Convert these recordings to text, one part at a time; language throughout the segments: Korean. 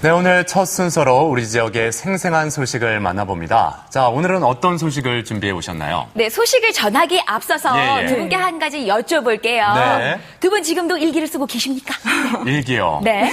네, 오늘 첫 순서로 우리 지역의 생생한 소식을 만나봅니다. 자, 오늘은 어떤 소식을 준비해 오셨나요? 네, 소식을 전하기 앞서서 예, 예. 두 분께 한 가지 여쭤볼게요. 네. 두 분 지금도 일기를 쓰고 계십니까? 일기요. 네.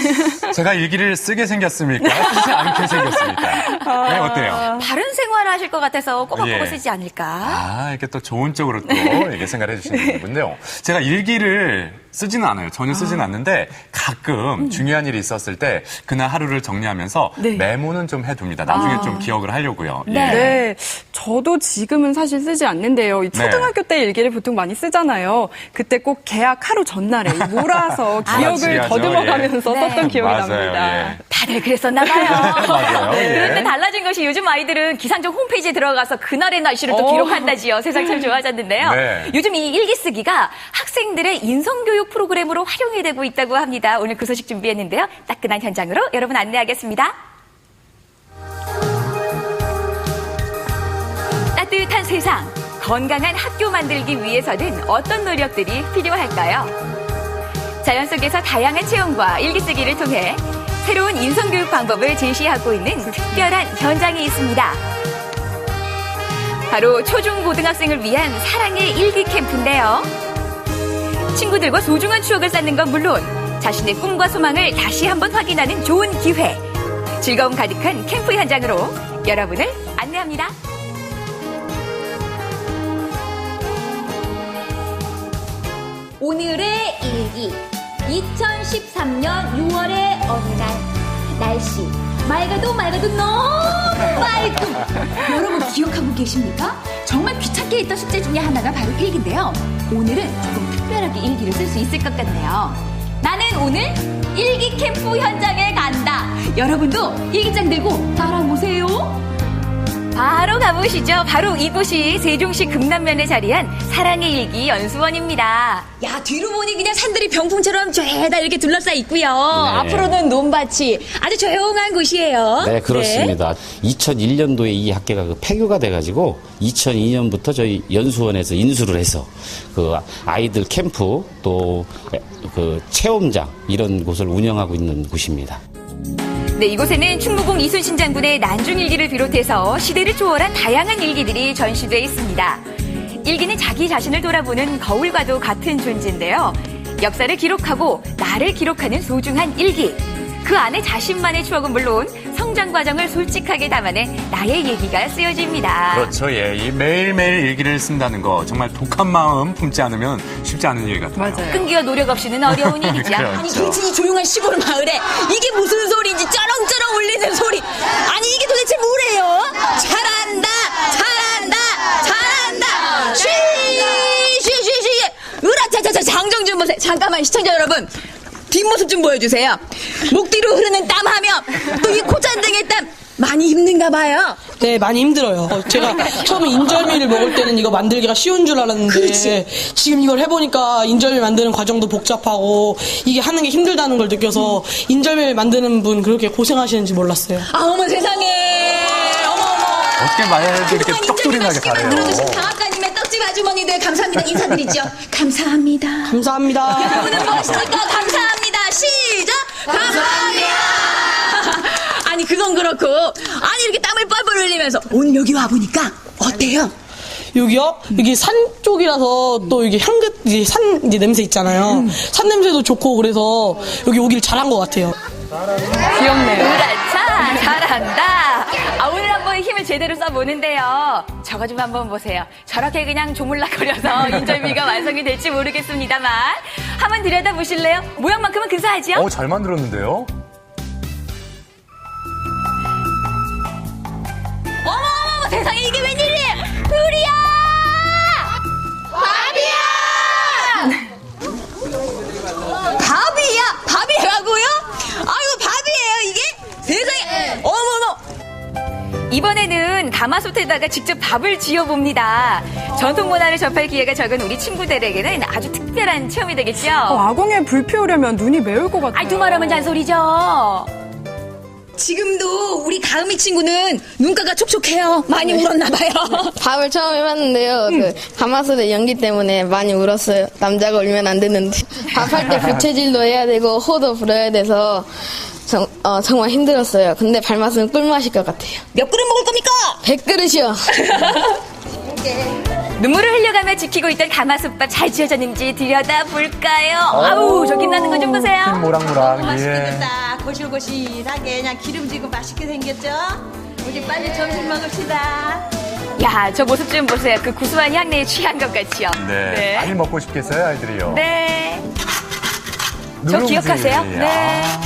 제가 일기를 쓰게 생겼습니까? 쓰지 않게 생겼습니까? 네, 어때요? 바른 생활을 하실 것 같아서 꼬박꼬박 예. 쓰지 않을까? 아, 이렇게 또 좋은 쪽으로 또 이렇게 생각해 주시는 거군요. 제가 일기를 쓰지는 않아요. 전혀 쓰지는 않는데 가끔 중요한 일이 있었을 때 그날 하루를 정리하면서 메모는 좀 해둡니다. 나중에 좀 기억을 하려고요. 예. 네. 네, 저도 지금은 사실 쓰지 않는데요. 이 초등학교 때 일기를 보통 많이 쓰잖아요. 그때 꼭 개학 하루 전날에 몰아서 기억을 지하죠. 더듬어가면서 예. 썼던 네. 기억이 맞아요, 납니다. 예. 다들 그랬었나 봐요. 맞아요. 예. 그런데 달라진 것이 요즘 아이들은 기상청 홈페이지에 들어가서 그날의 날씨를 또 어. 기록한다지요. 세상 참 좋아졌는데요. 네. 요즘 이 일기 쓰기가 학생들의 인성교육 프로그램으로 활용이 되고 있다고 합니다. 오늘 그 소식 준비했는데요. 따끈한 현장으로 여러분 안내하겠습니다. 따뜻한 세상, 건강한 학교 만들기 위해서는 어떤 노력들이 필요할까요? 자연 속에서 다양한 체험과 일기 쓰기를 통해 새로운 인성교육 방법을 제시하고 있는 특별한 현장이 있습니다. 바로 초중고등학생을 위한 사랑의 일기 캠프인데요. 친구들과 소중한 추억을 쌓는 건 물론 자신의 꿈과 소망을 다시 한번 확인하는 좋은 기회. 즐거움 가득한 캠프 현장으로 여러분을 안내합니다. 오늘의 일기 2013년 6월의 어느 날 날씨 맑아도 맑아도 너무 맑음 여러분 기억하고 계십니까? 정말 귀찮게 했던 숙제 중에 하나가 바로 일기인데요. 오늘은 조금 특별하게 일기를 쓸 수 있을 것 같네요. 나는 오늘 일기 캠프 현장에 간다. 여러분도 일기장 들고 따라오세요 바로 가보시죠. 바로 이곳이 세종시 금남면에 자리한 사랑의 일기 연수원입니다. 야 뒤로 보니 그냥 산들이 병풍처럼 죄다 이렇게 둘러싸 있고요. 앞으로는 논밭이 아주 조용한 곳이에요. 네, 그렇습니다. 2001년도에 이 학교가 그 폐교가 돼가지고 2002년부터 저희 연수원에서 인수를 해서 그 아이들 캠프 또 그 체험장 이런 곳을 운영하고 있는 곳입니다. 네, 이곳에는 충무공 이순신 장군의 난중일기를 비롯해서 시대를 초월한 다양한 일기들이 전시돼 있습니다. 일기는 자기 자신을 돌아보는 거울과도 같은 존재인데요. 역사를 기록하고 나를 기록하는 소중한 일기. 그 안에 자신만의 추억은 물론 성장 과정을 솔직하게 담아낸 나의 얘기가 쓰여집니다. 그렇죠. 예. 이 매일매일 일기를 쓴다는 거 정말 독한 마음 품지 않으면 쉽지 않은 일 같아요. 맞아요. 끈기와 노력 없이는 어려운 일이죠. 그래요. 아니 그렇죠. 도대체 이 조용한 시골 마을에 이게 무슨 소리인지 쩌렁쩌렁 울리는 소리 아니 이게 도대체 뭐래요? 잘한다 잘한다 잘한다 쉬 쉬 쉬 쉬 으라차차차 장정 좀 보세요 잠깐만 시청자 여러분 뒷모습 좀 보여주세요 목 뒤로 흐르는 땀 하면 또이 콧잔등의 땀 많이 힘든가 봐요 네, 많이 힘들어요. 어, 제가 처음에 인절미를 먹을 때는 이거 만들기가 쉬운 줄 알았는데 그렇지. 지금 이걸 해보니까 인절미 만드는 과정도 복잡하고 이게 하는 게 힘들다는 걸 느껴서 인절미 만드는 분 그렇게 고생하시는지 몰랐어요. 아 어머 세상에 어머 어머 어떻게 말도 이렇게 그동안 떡소리 나게 맛있게 만들어주신 잘해요. 방앗간님의 떡집 아주머니들 감사합니다 인사드리죠 감사합니다 감사합니다. 여러분은 무엇입니까? 감사합니다. 감사합니다! 아니, 그건 그렇고, 아니, 이렇게 땀을 뻘뻘 흘리면서, 오늘 여기 와 보니까, 어때요? 여기요? 여기 산 쪽이라서 또 이게 향긋, 이제 산 이제 냄새 있잖아요. 산 냄새도 좋고 그래서 여기 오길 잘한 것 같아요. 귀엽네요. 그렇자 잘한다. 제대로 써보는데요. 저거 좀 한번 보세요. 저렇게 그냥 조물락거려서 인절미가 완성이 될지 모르겠습니다만 한번 들여다보실래요? 모양만큼은 근사하죠? 어, 잘 만들었는데요? 이번에는 가마솥에다가 직접 밥을 지어봅니다. 전통 문화를 접할 기회가 적은 우리 친구들에게는 아주 특별한 체험이 되겠죠? 어, 아궁에 불 피우려면 눈이 매울 것 같아요. 아이, 두말하면 잔소리죠. 지금도 우리 가음이 친구는 눈가가 촉촉해요. 많이 울었나 봐요. 밥을 처음 해봤는데요. 그 가마솥의 연기 때문에 많이 울었어요. 남자가 울면 안 되는데. 밥할 때 부채질도 해야 되고 호도 불어야 돼서 정, 어, 정말 힘들었어요. 근데 발맛은 꿀맛일 것 같아요. 몇 그릇 먹을 겁니까? 100그릇이요. 눈물을 흘려가며 지키고 있던 가마솥밥 잘 지어졌는지 들여다볼까요? 아우, 저 김나는 거 좀 보세요. 모락모락. 맛있게 예. 됐다. 고실고실하게 그냥 기름지고 맛있게 생겼죠? 우리 빨리 점심 먹읍시다. 야, 저 모습 좀 보세요. 그 구수한 향내에 취한 것 같지요? 네. 많이 먹고 싶겠어요, 아이들이요. 네. 저 누룽지. 기억하세요? 네. 아.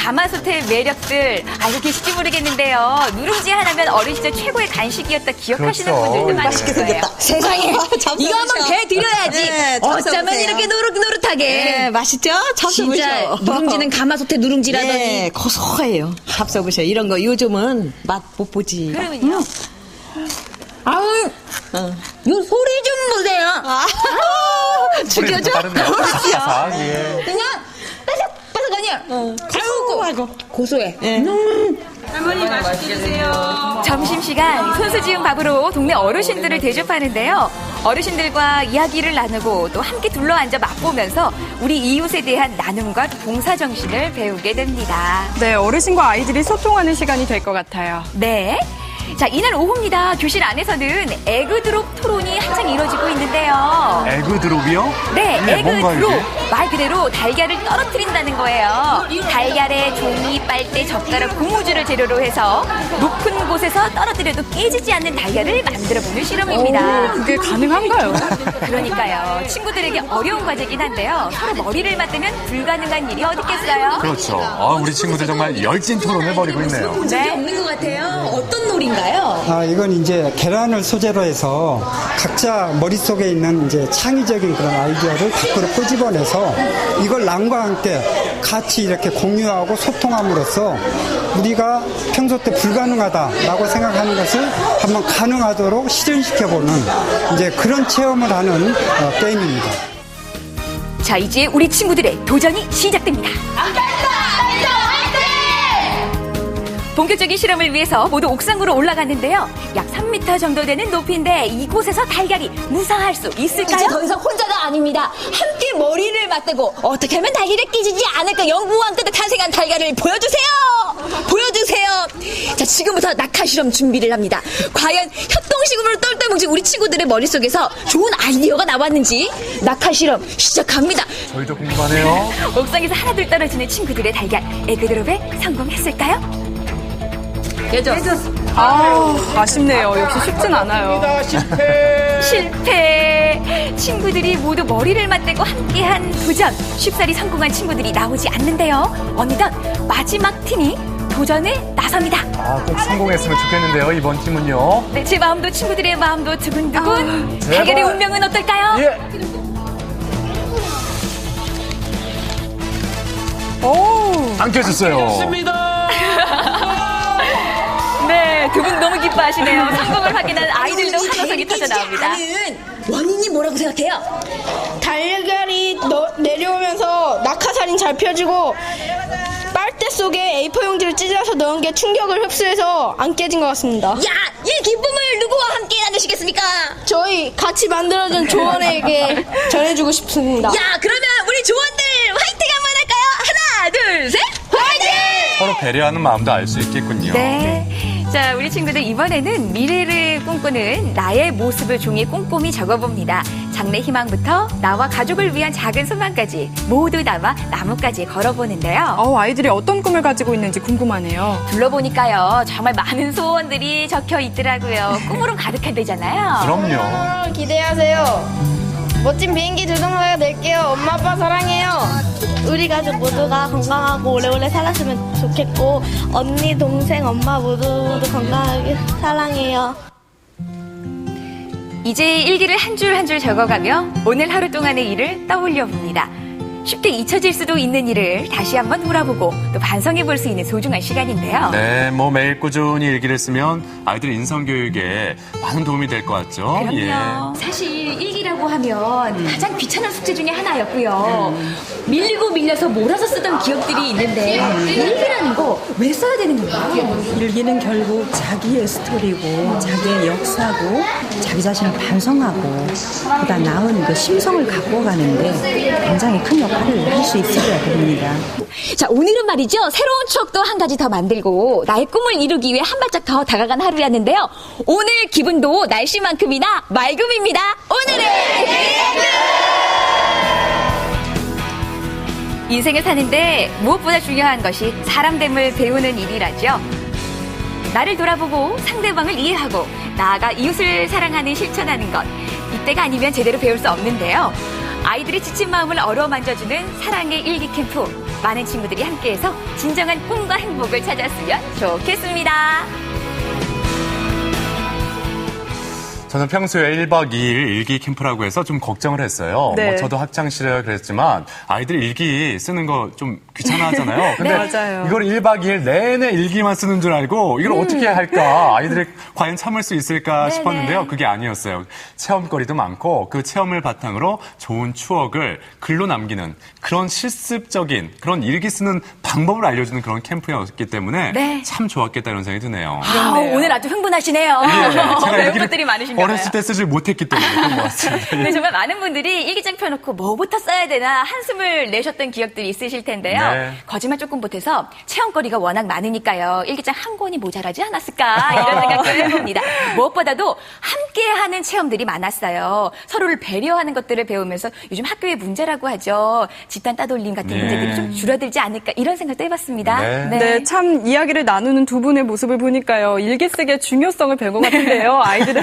이 가마솥의 매력들 알고 계실지 모르겠는데요. 누룽지 하나면 어린 시절 최고의 간식이었다 기억하시는 그렇죠. 분들도 많을 맛있게 거예요. 생겼다. 세상에 이거 한번 대 드려야지. 네, 어쩌면 잡숴보세요. 이렇게 노릇노릇하게. 네, 맛있죠? 진짜. 누룽지는 가마솥에 누룽지라더니. 네, 고소해요. 잡숴보셔. 이런 거 요즘은 맛 못 보지. 그러면요. 아우, 요 소리 좀 보세요. 아, 죽여줘. 다른데요. 사삭, 예. 그냥 바삭바삭하냐? 아이 고, 아이고, 고소해. 점심시간 손수 지은 밥으로 동네 어르신들을 대접하는데요. 어르신들과 이야기를 나누고 또 함께 둘러앉아 맛보면서 우리 이웃에 대한 나눔과 봉사정신을 배우게 됩니다. 네, 어르신과 아이들이 소통하는 시간이 될 것 같아요. 네. 자, 이날 오후입니다. 교실 안에서는 에그드롭 토론이 한창 이루어지고 있는데요. 에그드롭이요? 네, 예, 뭔가 에그드롭. 말 그대로 달걀을 떨어뜨린다는 거예요. 달걀에 종이, 빨대, 젓가락, 고무줄을 재료로 해서 높은 곳에서 떨어뜨려도 깨지지 않는 달걀을 만들어보는 실험입니다. 그게 가능한가요? 그러니까요. 친구들에게 어려운 과제긴 한데요. 서로 머리를 맞대면 불가능한 일이 어디 있겠어요? 그렇죠. 아, 우리 친구들 정말 열띤 토론을 벌이고 있네요. 네. 없는 것 같아요. 어떤 놀인가요? 아, 이건 이제 계란을 소재로 해서 각자 머릿속에 있는 이제 창의적인 그런 아이디어를 밖으로 끄집어내서 이걸 남과 함께 같이 이렇게 공유하고 소통함으로써 우리가 평소 때 불가능하다라고 생각하는 것을 한번 가능하도록 실현시켜보는 이제 그런 체험을 하는 어, 게임입니다. 자, 이제 우리 친구들의 도전이 시작됩니다. 본격적인 실험을 위해서 모두 옥상으로 올라갔는데요. 약 3m 정도 되는 높이인데 이곳에서 달걀이 무사할 수 이제 있을까요? 더 이상 혼자가 아닙니다. 함께 머리를 맞대고 어떻게 하면 달걀이 깨지지 않을까 연구와 끝에 탄생한 달걀을 보여주세요. 보여주세요. 자 지금부터 낙하 실험 준비를 합니다. 과연 협동식으로 똘똘 뭉친 우리 친구들의 머릿속에서 좋은 아이디어가 나왔는지 낙하 실험 시작합니다. 저희도 궁금하네요. 옥상에서 하나둘 떨어지는 친구들의 달걀 에그드롭에 성공했을까요? 아, 아쉽네요. 역시 쉽진 않아요. 실패! 친구들이 모두 머리를 맞대고 함께한 도전. 쉽사리 성공한 친구들이 나오지 않는데요. 어느덧 마지막 팀이 도전에 나섭니다. 아, 꼭 성공했으면 좋겠는데요, 이번 팀은요. 네, 제 마음도 친구들의 마음도 두근두근. 제발. 달걀의 운명은 어떨까요? 예. 오, 안. 네, 두분 기뻐하시네요. 성공을 확인한 아이들도 환호성이 터져 나옵니다. 원인이 뭐라고 생각해요? 달걀이 너- 내려오면서 낙하산이 잘 펴지고 빨대 속에 A4 용지를 찢어서 넣은 게 충격을 흡수해서 안 깨진 것 같습니다. 야, 이 기쁨을 누구와 함께 나누시겠습니까? 저희 같이 만들어준 조원에게 전해주고 싶습니다. 야, 그러면 우리 조원들 화이팅 한번 할까요? 하나, 둘, 셋, 화이팅! 서로 배려하는 마음도 알 수 있겠군요. 네. 자, 우리 친구들 이번에는 미래를 꿈꾸는 나의 모습을 종이에 꼼꼼히 적어봅니다. 장래 희망부터 나와 가족을 위한 작은 소망까지 모두 담아 나무까지 걸어보는데요. 어, 아이들이 어떤 꿈을 가지고 있는지 궁금하네요. 둘러보니까요, 정말 많은 소원들이 적혀 있더라고요. 꿈으로 가득하대잖아요. 그럼요. 기대하세요. 멋진 비행기 조종사가 될게요. 엄마 아빠 사랑해요. 우리 가족 모두가 건강하고 오래오래 살았으면 좋겠고 언니, 동생, 엄마 모두 모두 건강하게 사랑해요. 이제 일기를 한 줄 한 줄 적어가며 오늘 하루 동안의 일을 떠올려 봅니다. 쉽게 잊혀질 수도 있는 일을 다시 한번 돌아보고 또 반성해 볼 수 있는 소중한 시간인데요. 네, 뭐 매일 꾸준히 일기를 쓰면 아이들 인성 교육에 많은 도움이 될 것 같죠. 예. 그럼요. 사실 일기라고 하면 가장 귀찮은 숙제 중에 하나였고요. 밀리고 밀려서 몰아서 쓰던 기억들이 있는데 일기라는 거 왜 써야 되는 건가요? 일기는 결국 자기의 스토리고 자기의 역사고 자기 자신을 반성하고 보다 나은 그 심성을 갖고 가는데 굉장히 큰 역할을 할 수 있어야 됩니다. 자, 오늘은 말이죠. 새로운 추억도 한 가지 더 만들고 나의 꿈을 이루기 위해 한 발짝 더 다가간 하루였는데요. 오늘 기분도 날씨만큼이나 맑음입니다. 오늘의 인생을 사는데 무엇보다 중요한 것이 사람됨을 배우는 일이라죠. 나를 돌아보고 상대방을 이해하고 나아가 이웃을 사랑하는 실천하는 것. 이때가 아니면 제대로 배울 수 없는데요. 아이들의 지친 마음을 어루만져주는 사랑의 일기 캠프. 많은 친구들이 함께해서 진정한 꿈과 행복을 찾았으면 좋겠습니다. 저는 평소에 1박 2일 일기 캠프라고 해서 좀 걱정을 했어요. 네. 뭐 저도 학창 시절에 그랬지만 아이들 일기 쓰는 거 좀 귀찮아 하잖아요. 근데 네, 맞아요. 이걸 1박 2일 내내 일기만 쓰는 줄 알고 이걸 어떻게 할까? 아이들이 과연 참을 수 있을까 네, 싶었는데요. 그게 아니었어요. 체험거리도 많고 그 체험을 바탕으로 좋은 추억을 글로 남기는 그런 실습적인 그런 일기 쓰는 방법을 알려주는 그런 캠프였기 때문에 네. 참 좋았겠다 이런 생각이 드네요. 아, 오늘 아주 흥분하시네요. 예, 제가 배운 일기를 것들이 많으신가 봐요. 어렸을 때 쓰지 못했기 때문에 그런 것 같습니다. 네, 정말 많은 분들이 일기장 펴놓고 뭐부터 써야 되나 한숨을 내셨던 기억들이 있으실 텐데요. 네. 거짓말 조금 못해서 체험거리가 워낙 많으니까요. 일기장 한 권이 모자라지 않았을까 이런 생각도 해봅니다. 무엇보다도 함께하는 체험들이 많았어요. 서로를 배려하는 것들을 배우면서 요즘 학교의 문제라고 하죠. 집단 따돌림 같은 네. 문제들이 좀 줄어들지 않을까 이런 생각도 해봤습니다. 네. 네, 참 이야기를 나누는 두 분의 모습을 보니까요. 일기 쓰기의 중요성을 배운 것 같은데요. 아이들,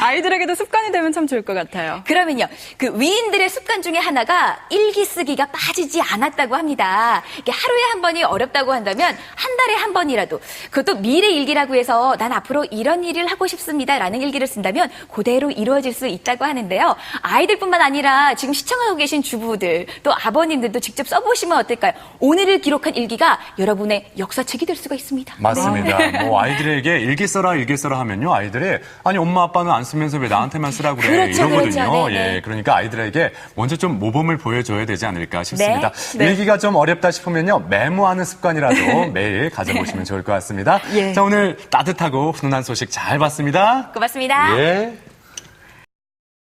아이들에게도 습관이 되면 참 좋을 것 같아요. 그러면요, 그 위인들의 습관 중에 하나가 일기 쓰기가 빠지지 않았다고 합니다. 이게 하루에 한 번이 어렵다고 한다면 한 달에 한 번이라도 그것도 미래 일기라고 해서 난 앞으로 이런 일을 하고 싶습니다라는 일기를 쓴다면 그대로 이루어질 수 있다고 하는데요. 아이들뿐만 아니라 지금 시청하고 계신 주부들 또 아버님들도 직접 써보시면 어떨까요? 오늘을 기록한 일기가 여러분의 역사책이 될 수가 있습니다. 맞습니다. 뭐 아이들에게 일기 써라 일기 써라 하면요 아이들이 아니 엄마 아빠는 안 쓰면서 왜 나한테만 쓰라고 그래 그렇죠, 이러거든요. 그렇죠. 네, 네. 예, 그러니까 아이들에게 먼저 좀 모범을 보여줘야 되지 않을까 싶습니다. 네. 일기가 좀 어렵다 싶으면요 메모하는 습관이라도 매일 가져보시면 좋을 것 같습니다. 예. 자 오늘 따뜻하고 훈훈한 소식 잘 봤습니다. 고맙습니다. 예.